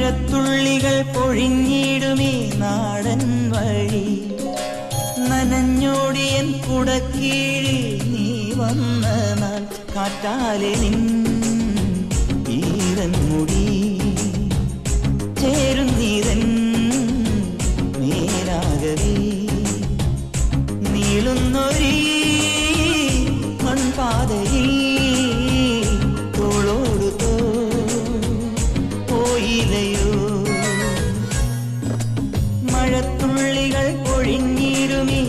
മഴത്തുള്ളികൾ പൊഴിഞ്ഞിടുമേ നാടൻ വഴി. നനഞ്ഞോടിയൻ കുടക്കീഴിൽ നീ വന്ന നാൾ കാറ്റാലെ നിൻ ഈരൻ മുടി. ചേരുന്നീരൻ നേരാകവേ നീളുന്നൊരീ മൺപാതയിൽ മഴത്തുള്ളികൾ പൊഴിഞ്ഞിരുമീ